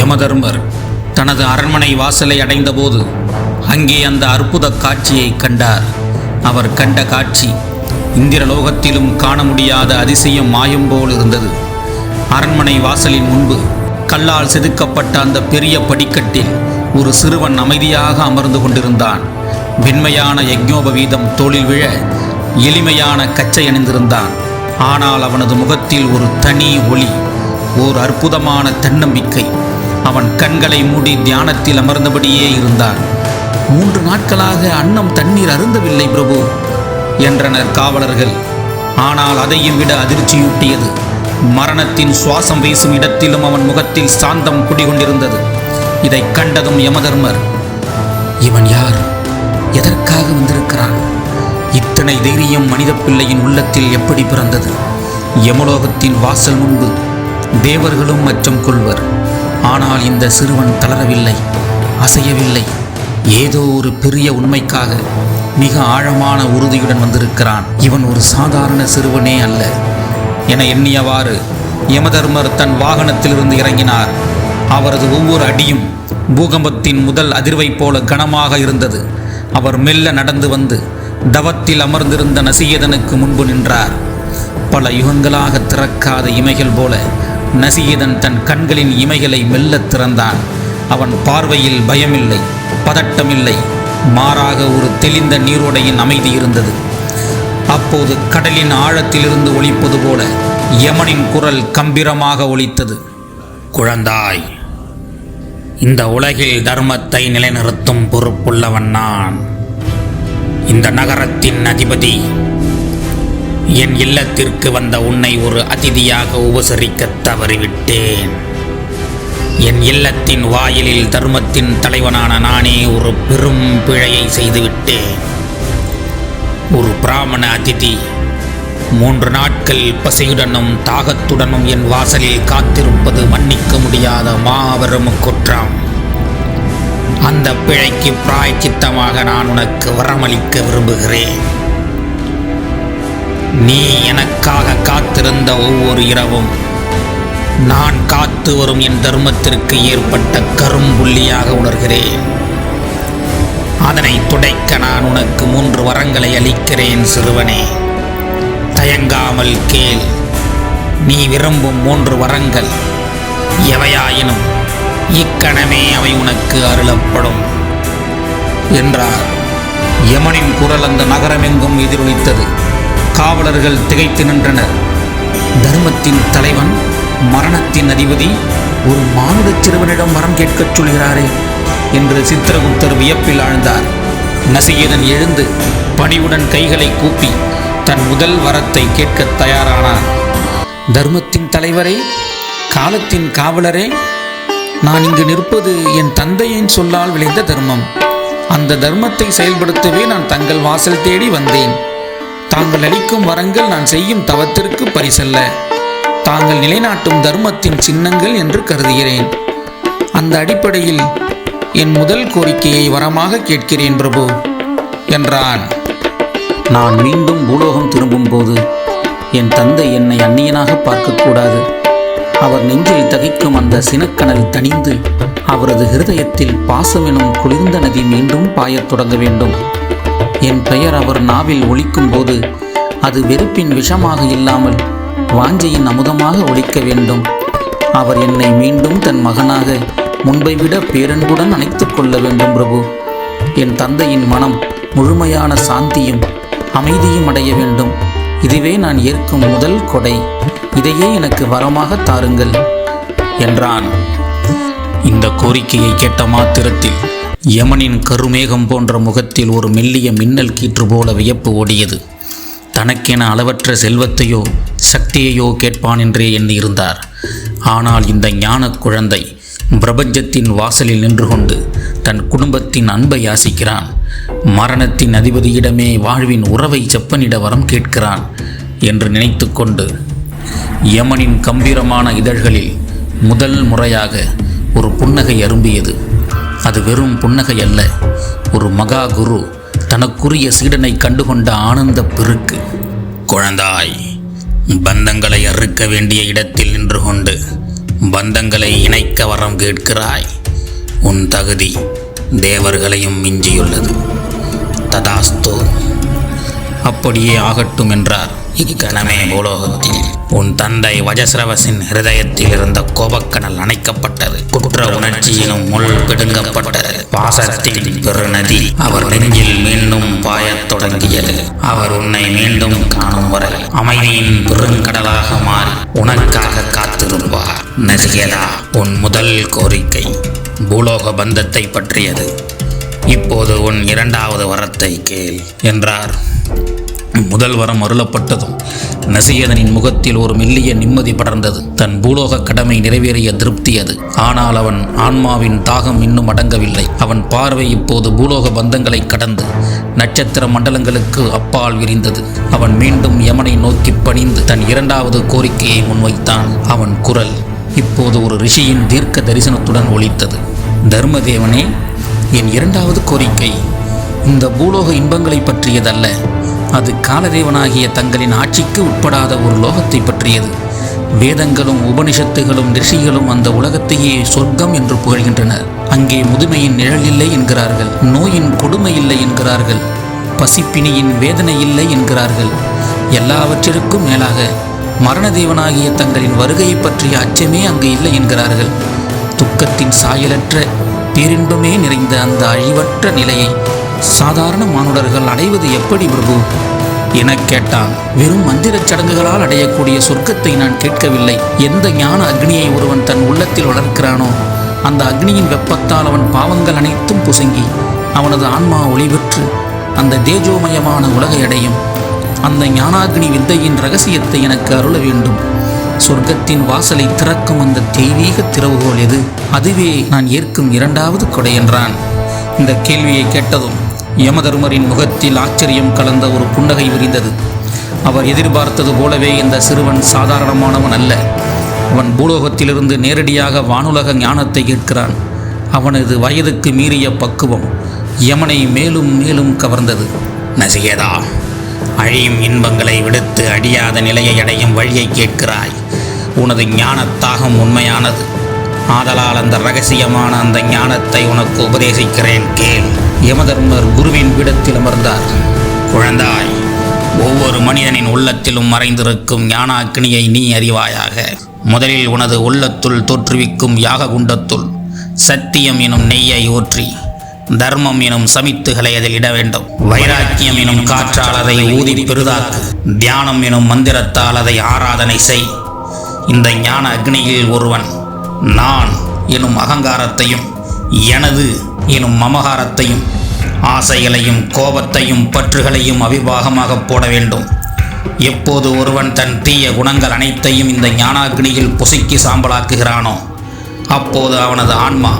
யமதர்மர் தனது அரண்மனை வாசலை அடைந்தபோது அங்கே அந்த அற்புத காட்சியை கண்டார். அவர் கண்ட காட்சி இந்திரலோகத்திலும் காண முடியாத அதிசயம் மாயம் போல் இருந்தது. அரண்மனை வாசலின் முன்பு கல்லால் செதுக்கப்பட்ட அந்த பெரிய படிக்கட்டில் ஒரு சிறுவன் அமைதியாக அமர்ந்து கொண்டிருந்தான். வெண்மையான யக்ஞோபவீதம் தோளில் விழ எளிமையான கச்சை அணிந்திருந்தான். ஆனால் அவனது முகத்தில் ஒரு தனி ஒளி ஓர் அற்புதமான தன்னம்பிக்கை. அவன் கண்களை மூடி தியானத்தில் அமர்ந்தபடியே இருந்தான். மூன்று நாட்களாக அன்னம் தண்ணீர் அருந்தவில்லை பிரபு என்றனர் காவலர்கள். ஆனால் அதையும் விட அதிர்ச்சியூட்டியது. மரணத்தின் சுவாசம் வீசும் இடத்திலும் அவன் முகத்தில் சாந்தம் குடிகொண்டிருந்தது. இதை கண்டதும் யமதர்மர் இவன் யார்? எதற்காக வந்திருக்கிறான்? இத்தனை தைரியம் மனித பிள்ளையின் உள்ளத்தில் எப்படி பிறந்தது? யமலோகத்தின் வாசல் முன்பு தேவர்களும் அச்சம் கொள்வர். ஆனால் இந்த சிறுவன் தளரவில்லை அசையவில்லை. ஏதோ ஒரு பெரிய உண்மைக்காக மிக ஆழமான உறுதியுடன் வந்திருக்கிறான். இவன் ஒரு சாதாரண சிறுவனே அல்ல. என எண்ணியவாறு யமதர்மர் தன் வாகனத்திலிருந்து இறங்கினார். அவரது ஒவ்வொரு அடியும் பூகம்பத்தின் முதல் அதிர்வைப் போல கனமாக இருந்தது. அவர் மெல்ல நடந்து வந்து தவத்தில் அமர்ந்திருந்த நசியதனுக்கு முன்பு நின்றார். பல யுகங்களாக திறக்காத இமைகள் போல நசிகேதன் தன் கண்களின் இமைகளை மெல்ல திறந்தான். அவன் பார்வையில் பயமில்லை பதட்டமில்லை. மாறாக ஒரு தெளிந்த நீரோடையின் அமைதி இருந்தது. அப்போது கடலின் ஆழத்திலிருந்து ஒலிப்பது போல யமனின் குரல் கம்பீரமாக ஒலித்தது. குழந்தாய் இந்த உலகில் தர்மத்தை நிலைநிறுத்தும் பொறுப்புள்ளவன் நான். இந்த நகரத்தின் அதிபதி என் இல்லத்திற்கு வந்த உன்னை ஒரு அதிதியாக உபசரிக்க தவறிவிட்டேன். என் இல்லத்தின் வாயிலில் தர்மத்தின் தலைவனான நானே ஒரு பெரும் பிழையை செய்துவிட்டேன். ஒரு பிராமண அதிதி மூன்று நாட்கள் பசியுடனும் தாகத்துடனும் என் வாசலில் காத்திருப்பது மன்னிக்க முடியாத மாபெரும் குற்றம். அந்த பிழைக்கு பிராய்ச்சித்தமாக நான் உனக்கு வரமளிக்க விரும்புகிறேன். நீ எனக்காக காத்திருந்த ஒவ்வொரு இரவும் நான் காத்து வரும் என் தர்மத்திற்கு ஏற்பட்ட கரும்புள்ளியாக உணர்கிறேன். அதனை துடைக்க நான் உனக்கு மூன்று வரங்களை அளிக்கிறேன் சிறுவனே. தயங்காமல் கேள் நீ விரும்பும் மூன்று வரங்கள் எவையாயினும் இக்கணமே அவை உனக்கு அருளப்படும் என்றார். யமனின் குரல் அந்த நகரமெங்கும் எதிரொலித்தது. காவலர்கள் திகைத்து நின்றனர். தர்மத்தின் தலைவன் மரணத்தின் அதிபதி ஒரு மானுடச் சிறுவனிடம் வரம் கேட்கச் சொல்கிறாரே என்று சித்திரகுப்தர் வியப்பில் ஆழ்ந்தார். நசிகேதன் எழுந்து பணிவுடன் கைகளை கூப்பி தன் முதல் வரத்தை கேட்கத் தயாரானார் தர்மத்தின் தலைவரே காலத்தின் காவலரே நான் இங்கு நிற்பது என் தந்தையின் சொல்லால் விளைந்த தர்மம். அந்த தர்மத்தை செயல்படுத்தவே நான் தங்கள் வாசல் தேடி வந்தேன். தாங்கள் அளிக்கும் வரங்கள் நான் செய்யும் தவத்திற்கு பரிசல்ல. தாங்கள் நிலைநாட்டும் தர்மத்தின் சின்னங்கள் என்று கருதுகிறேன். அந்த அடிப்படையில் என் முதல் கோரிக்கையை வரமாக கேட்கிறேன் பிரபு என்றான். நான் மீண்டும் பூலோகம் திரும்பும்போது என் தந்தை என்னை அந்நியனாக பார்க்கக்கூடாது. அவர் நெஞ்சில் தகிக்கும் அந்த சினக்கணல் தணிந்து அவரது ஹிருதயத்தில் பாசமெனும் குளிர்ந்த நதி மீண்டும் பாயத் தொடங்க வேண்டும். என் பெயர் அவர் நாவில் ஒலிக்கும் போது அது வெறுப்பின் விஷமாக இல்லாமல் வாஞ்சையின் அமுதமாக ஒலிக்க வேண்டும். அவர் என்னை மீண்டும் தன் மகனாக முன்பை விட பேரன்புடன் அணைத்து கொள்ள வேண்டும் பிரபு. என் தந்தையின் மனம் முழுமையான சாந்தியும் அமைதியும் அடைய வேண்டும். இதுவே நான் ஏற்கும் முதல் கொடை. இதையே எனக்கு வரமாக தாருங்கள் என்றான். இந்த கோரிக்கையை கேட்ட மாத்திரத்தில் யமனின் கருமேகம் போன்ற முகத்தில் ஒரு மெல்லிய மின்னல் கீற்று போல வியப்பு ஓடியது. தனக்கென அளவற்ற செல்வத்தையோ சக்தியையோ கேட்பான் என்றே எண்ணியிருந்தார். ஆனால் இந்த ஞானக் குழந்தை பிரபஞ்சத்தின் வாசலில் நின்று கொண்டு தன் குடும்பத்தின் அன்பை யாசிக்கிறான். மரணத்தின் அதிபதியிடமே வாழ்வின் உறவை செப்பனிட வரம் கேட்கிறான் என்று நினைத்துக்கொண்டு யமனின் கம்பீரமான இதழ்களில் முதல் முறையாக ஒரு புன்னகை அரும்பியது. அது வெறும் புன்னகை அல்ல. ஒரு மகா குரு தனக்குரிய சீடனை கண்டுகொண்ட ஆனந்த பெருக்கு. குழந்தாய் பந்தங்களை அறுக்க வேண்டிய இடத்தில் நின்று கொண்டு பந்தங்களை இணைக்க வரம் கேட்கிறாய். உன் தகுதி தேவர்களையும் மிஞ்சியுள்ளது. ததாஸ்தோ. அப்படியே ஆகட்டும் என்றார். இக்கணமே பூலோகத்தில். உன் தந்தை வஜஸ்ரவசின் ஹிருதயத்தில் இருந்த கோபக்கனல் அணைக்கப்பட்டது. குற்ற உணர்ச்சியினும் முள் பிடுங்கப்பட்டது. பாசத்தின் பெருநதி அவர் நெஞ்சில் மீண்டும் பாயத் தொடங்கியது. அவர் உன்னை மீண்டும் காணும் வரை அமைதியின் பெருங்கடலாக மாறி உனக்காக காத்திருப்பார். நசிகேதா உன் முதல் கோரிக்கை பூலோக பந்தத்தை பற்றியது. இப்போது உன் இரண்டாவது வரத்தை கேள் என்றார். முதல் வரம் அருளப்பட்டதும் நசியதனின் முகத்தில் ஒரு மெல்லிய நிம்மதி படர்ந்தது. தன் பூலோக கடமை நிறைவேறிய திருப்தி அது. ஆனால் அவன் ஆன்மாவின் தாகம் இன்னும் அடங்கவில்லை. அவன் பார்வை இப்போது பூலோக பந்தங்களை கடந்து நட்சத்திர மண்டலங்களுக்கு அப்பால் விரிந்தது. அவன் மீண்டும் யமனை நோக்கி பணிந்து தன் இரண்டாவது கோரிக்கையை முன்வைத்தான். அவன் குரல் இப்போது ஒரு ரிஷியின் தீர்க்க தரிசனத்துடன் ஒழித்தது தர்மதேவனே என் இரண்டாவது கோரிக்கை இந்த பூலோக இன்பங்களை பற்றியதல்ல. அது காலதேவனாகிய தங்களின் ஆட்சிக்கு உட்படாத ஒரு லோகத்தை பற்றியது. வேதங்களும் உபனிஷத்துகளும் ரிஷிகளும் அந்த உலகத்தையே சொர்க்கம் என்று புகழ்கின்றனர் அங்கே முதுமையின் நிழல் இல்லை என்கிறார்கள் நோயின் கொடுமை இல்லை என்கிறார்கள் பசிப்பினியின் வேதனை இல்லை என்கிறார்கள். எல்லாவற்றிற்கும் மேலாக மரணதேவனாகிய தங்களின் வருகையை பற்றிய அச்சமே அங்கு இல்லை என்கிறார்கள். துக்கத்தின் சாயலற்ற பேரின்பமே நிறைந்த அந்த அழிவற்ற நிலையை சாதாரண மானுடர்கள் அடைவது எப்படி பிரபு? எனக் கேட்டான். வெறும் மந்திரச் சடங்குகளால் அடையக்கூடிய சொர்க்கத்தை நான் கேட்கவில்லை. எந்த ஞான அக்னியை ஒருவன் தன் உள்ளத்தில் வளர்க்கிறானோ அந்த அக்னியின் வெப்பத்தால் அவன் பாவங்கள் அனைத்தும் புசுங்கி அவனது ஆன்மா ஒளிபெற்று அந்த தேஜோமயமான உலகை அடையும். அந்த ஞானாக்னி வித்தையின் ரகசியத்தை எனக்கு அருள வேண்டும். சொர்க்கத்தின் வாசலை திறக்கும் அந்த தெய்வீக திறவுகோல் எது? அதுவே நான் ஏற்கும் இரண்டாவது கொடை என்றான். இந்த கேள்வியை கேட்டதும் யமதர்மரின் முகத்தில் ஆச்சரியம் கலந்த ஒரு புன்னகை விரிந்தது. அவர் எதிர்பார்த்தது போலவே இந்த சிறுவன் சாதாரணமானவன் அல்ல. அவன் பூலோகத்திலிருந்து நேரடியாக வானுலக ஞானத்தை கேட்கிறான். அவனது வயதுக்கு மீறிய பக்குவம் யமனை மேலும் மேலும் கவர்ந்தது. நசிகேதா அழியும் இன்பங்களை விடுத்து அழியாத நிலையை அடையும் வழியை கேட்கிறாய். உனது ஞானத்தாகம் உண்மையானது. ஆதலால் அந்த ரகசியமான அந்த ஞானத்தை உனக்கு உபதேசிக்கிறேன் கேள். யமதர்மர் குருவின் பீடத்தில் அமர்ந்தார். குழந்தாய் ஒவ்வொரு மனிதனின் உள்ளத்திலும் மறைந்திருக்கும் ஞானாக்கினியை நீ அறிவாயாக. முதலில் உனது உள்ளத்துள் தோற்றுவிக்கும் யாக குண்டத்துள் சத்தியம் எனும் நெய்யை ஊற்றி தர்மம் எனும் சமித்துகளை அதில் இட வேண்டும். வைராக்கியம் எனும் காற்றால் அதை ஊதி பெரிதாக்கு. தியானம் எனும் மந்திரத்தால் அதை ஆராதனை செய். இந்த ஞான அக்னியில் ஒருவன் நான் எனும் அகங்காரத்தையும் எனது எனும் மமகாரத்தையும் ஆசைகளையும் கோபத்தையும் பற்றுகளையும் அவிவாகமாக போட வேண்டும். எப்போது ஒருவன் தன் தீய குணங்கள் அனைத்தையும் இந்த ஞானாக்னியில் பொசுக்கி சாம்பலாக்குகிறானோ அப்போது அவனது ஆன்மா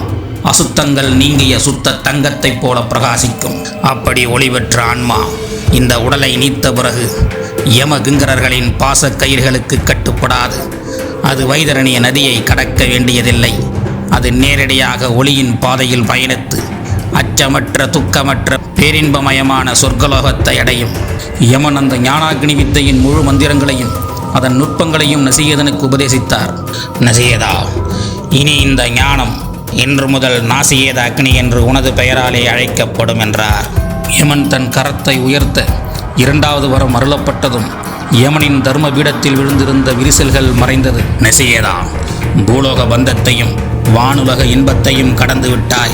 அசுத்தங்கள் நீங்கிய சுத்த தங்கத்தைப் போல பிரகாசிக்கும். அப்படி ஒளிபெற்ற ஆன்மா இந்த உடலை நீத்த பிறகு யமகிங்கரர்களின் பாசக்கயிர்களுக்கு கட்டுப்படாது. அது வைதரணிய நதியை கடக்க வேண்டியதில்லை. அது நேரடியாக ஒளியின் பாதையில் பயணித்து அச்சமற்ற துக்கமற்ற பேரின்பமயமான சொர்க்கலோகத்தை அடையும். யமன் அந்த ஞானாக்னி வித்தையின் முழு மந்திரங்களையும் அதன் நுட்பங்களையும் நசிகேதனுக்கு உபதேசித்தார். நசியேதா இனி இந்த ஞானம் இன்று முதல் நாசியேத அக்னி என்று உனது பெயராலே அழைக்கப்படும் என்றார். யமன் தன் கரத்தை உயர்த்த இரண்டாவது வரம் அருளப்பட்டதும் யமனின் தர்ம பீடத்தில் விழுந்திருந்த விரிசல்கள் மறைந்தது. நெசியேதா பூலோக பந்தத்தையும் வானுலக இன்பத்தையும் கடந்து விட்டாய்.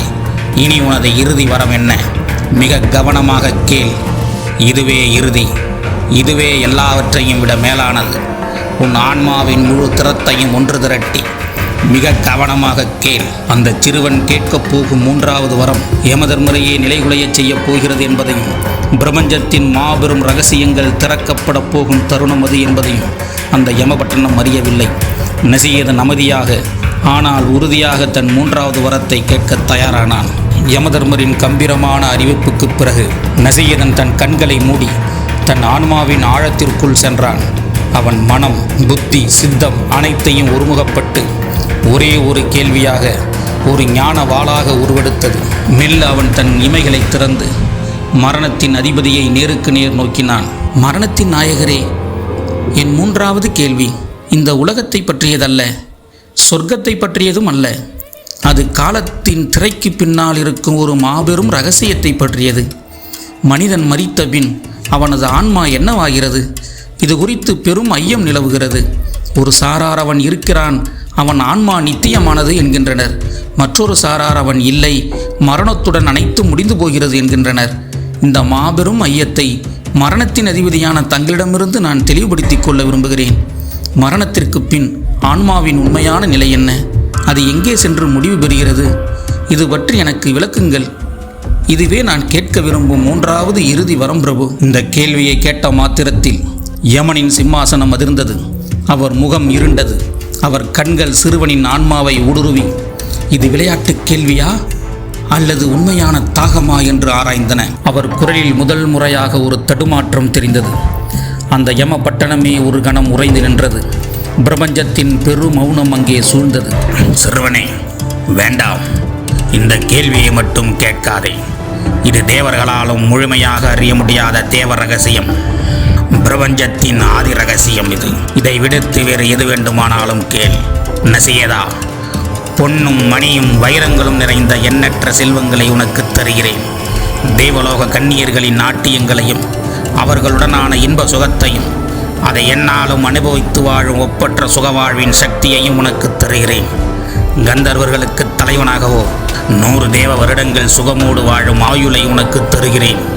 இனி உனது இறுதி வரம் என்ன? மிக கவனமாக கேள். இதுவே இறுதி. இதுவே எல்லாவற்றையும் விட மேலானது. உன் ஆன்மாவின் முழு திறத்தையும் ஒன்று திரட்டி மிக கவனமாக கேள். அந்த சிறுவன் கேட்கப் போகும் மூன்றாவது வரம் யமதர்மரையே நிலைகுலையச் செய்யப் போகிறது என்பதையும் பிரபஞ்சத்தின் மாபெரும் ரகசியங்கள் திறக்கப்படப் போகும் தருணம் அது என்பதையும் அந்த யமபட்டணம் அறியவில்லை. நசியதன் அமைதியாக ஆனால் உறுதியாக தன் மூன்றாவது வரத்தை கேட்க தயாரானான். யமதர்மரின் கம்பீரமான அறிவிப்புக்குப் பிறகு நசியதன் தன் கண்களை மூடி தன் ஆன்மாவின் ஆழத்திற்குள் சென்றான். அவன் மனம் புத்தி சித்தம் அனைத்தையும் ஒருமுகப்பட்டு ஒரே ஒரு கேள்வியாக ஒரு ஞான வாளாக உருவெடுத்தது. மெல்ல அவன் தன் இமைகளை திறந்து மரணத்தின் அதிபதியை நேருக்கு நேர் நோக்கினான். மரணத்தின் நாயகரே என் மூன்றாவது கேள்வி இந்த உலகத்தை பற்றியதல்ல. சொர்க்கத்தை பற்றியதும் அல்ல. அது காலத்தின் திரைக்கு பின்னால் இருக்கும் ஒரு மாபெரும் ரகசியத்தை பற்றியது. மனிதன் மறித்த பின் அவனது ஆன்மா என்னவாகிறது? இது குறித்து பெரும் ஐயம் நிலவுகிறது. ஒரு சாரார் அவன் இருக்கிறான் அவன் ஆன்மா நித்தியமானது என்கின்றனர். மற்றொரு சாரார் அவன் இல்லை மரணத்துடன் அனைத்து முடிந்து போகிறது என்கின்றனர். இந்த மாபெரும் ஐயத்தை மரணத்தின் அதிபதியான தங்களிடமிருந்து நான் தெளிவுபடுத்திக் கொள்ள விரும்புகிறேன். மரணத்திற்கு பின் ஆன்மாவின் உண்மையான நிலை என்ன? அது எங்கே சென்று முடிவு பெறுகிறது? இது பற்றி எனக்கு விளக்குங்கள். இதுவே நான் கேட்க விரும்பும் மூன்றாவது இறுதி வரம் பிரபு. இந்த கேள்வியை கேட்ட மாத்திரத்தில் யமனின் சிம்மாசனம் அதிர்ந்தது. அவர் முகம் இருண்டது. அவர் கண்கள் சிறுவனின் ஆன்மாவை ஊடுருவி இது விளையாட்டு கேள்வியா? அல்லது உண்மையான தாகமா என்று ஆராய்ந்தன. அவர் குரலில் முதல் முறையாக ஒரு தடுமாற்றம் தெரிந்தது. அந்த யம பட்டணமே ஒரு கணம் உறைந்து நின்றது. பிரபஞ்சத்தின் பெரு மௌனம் அங்கே சூழ்ந்தது. சிறுவனே வேண்டாம். இந்த கேள்வியை மட்டும் கேட்காதே. இது தேவர்களாலும் முழுமையாக அறிய முடியாத தேவ ரகசியம். பிரபஞ்சத்தின் ஆதி ரகசியம் இது. இதை விடுத்து வேறு எது வேண்டுமானாலும் கேள். நசியதா பொன்னும் மணியும் வைரங்களும் நிறைந்த எண்ணற்ற செல்வங்களை உனக்கு தருகிறேன். தேவலோக கன்னியர்களின் நாட்டியங்களையும் அவர்களுடனான இன்ப சுகத்தையும் அதை என்னாலும் அனுபவித்து வாழும் ஒப்பற்ற சுகவாழ்வின் சக்தியையும் உனக்கு தருகிறேன். கந்தர்வர்களுக்கு தலைவனாகவோ நூறு தேவ வருடங்கள் சுகமோடு வாழும் ஆயுளை உனக்கு தருகிறேன்.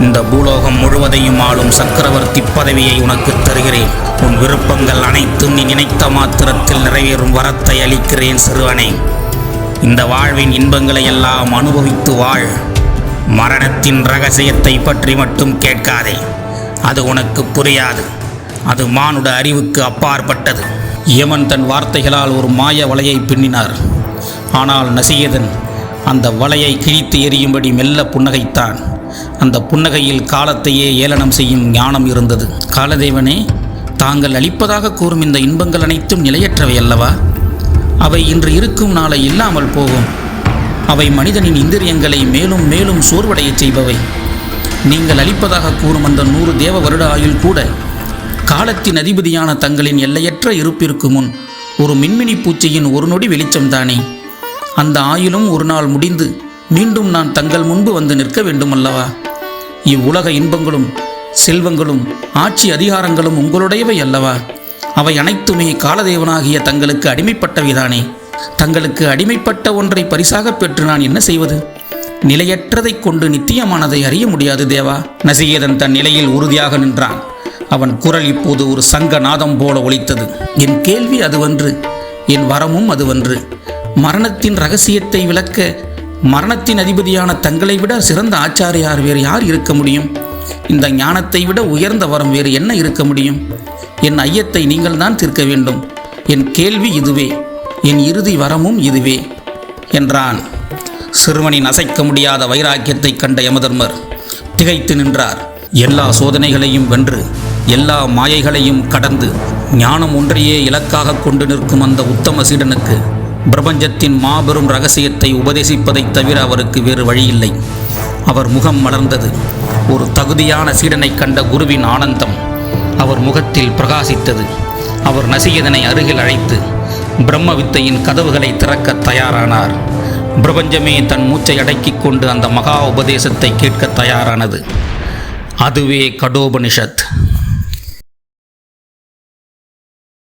இந்த பூலோகம் முழுவதையும் ஆளும் சக்கரவர்த்தி பதவியை உனக்கு தருகிறேன். உன் விருப்பங்கள் அனைத்தும் நீ நினைத்த மாத்திரத்தில் நிறைவேறும் வரத்தை அளிக்கிறேன் சிறுவனே. இந்த வாழ்வின் இன்பங்களை எல்லாம் அனுபவித்து வாழ். மரணத்தின் ரகசியத்தை பற்றி மட்டும் கேட்காதே. அது உனக்கு புரியாது. அது மானுட அறிவுக்கு அப்பாற்பட்டது. யமன் தன் வார்த்தைகளால் ஒரு மாய வலையை பின்னினார். ஆனால் நசியதன் அந்த வலையை கிழித்து எறியும்படி மெல்ல புன்னகைத்தான். அந்த புன்னகையில் காலத்தையே ஏளனம் செய்யும் ஞானம் இருந்தது. காலதேவனே தாங்கள் அளிப்பதாக கூறும் இந்த இன்பங்கள் அனைத்தும் நிலையற்றவை அல்லவா? அவை இன்று இருக்கும் நாளை இல்லாமல் போகும். அவை மனிதனின் இந்திரியங்களை மேலும் மேலும் சோர்வடையச் செய்பவை. நீங்கள் அளிப்பதாக கூறும் அந்த நூறு தேவ வருட ஆயுள் கூட காலத்தின் அதிபதியான தங்களின் எல்லையற்ற இருப்பிற்கு முன் ஒரு மின்மினி பூச்சியின் ஒரு நொடி வெளிச்சம்தானே அந்த ஆயுளும் ஒரு நாள் முடிந்து மீண்டும் நான் தங்கள் முன்பு வந்து நிற்க வேண்டும் அல்லவா இவ்வுலக இன்பங்களும் செல்வங்களும் ஆட்சி அதிகாரங்களும் உங்களுடையவை அல்லவா? அவை அனைத்துமே காலதேவனாகிய தங்களுக்கு அடிமைப்பட்டவைதானே தங்களுக்கு அடிமைப்பட்ட ஒன்றை பரிசாக பெற்று நான் என்ன செய்வது? நிலையற்றதைக் கொண்டு நித்தியமானதை அறிய முடியாது தேவா. நசிகேதன் தன் நிலையில் உறுதியாக நின்றான். அவன் குரல் இப்போது ஒரு சங்க நாதம் போல ஒலித்தது. என் கேள்வி அதுவன்று என் வரமும் அதுவன்று. மரணத்தின் ரகசியத்தை விளக்க மரணத்தின் அதிபதியான தங்களை விட சிறந்த ஆச்சாரியார் வேறு யார் இருக்க முடியும்? இந்த ஞானத்தை விட உயர்ந்த வரம் வேறு என்ன இருக்க முடியும்? என் ஐயத்தை நீங்கள் தான் தீர்க்க வேண்டும். என் கேள்வி இதுவே என் இறுதி வரமும் இதுவே என்றான். சிறுவனின் அசைக்க முடியாத வைராக்கியத்தை கண்ட யமதர்மர் திகைத்து நின்றார். எல்லா சோதனைகளையும் வென்று எல்லா மாயைகளையும் கடந்து ஞானம் ஒன்றையே இலக்காக கொண்டு நிற்கும் அந்த உத்தம சீடனுக்கு பிரபஞ்சத்தின் மாபெரும் ரகசியத்தை உபதேசிப்பதைத் தவிர அவருக்கு வேறு வழியில்லை. அவர் முகம் மலர்ந்தது. ஒரு தகுதியான சீடனைக் கண்ட குருவின் ஆனந்தம் அவர் முகத்தில் பிரகாசித்தது. அவர் நசியதனை அருகில் அழைத்து பிரம்ம வித்தையின் கதவுகளை திறக்க தயாரானார். பிரபஞ்சமே தன் மூச்சை அடக்கிக் கொண்டு அந்த மகா உபதேசத்தை கேட்க தயாரானது. அதுவே கடோபனிஷத்.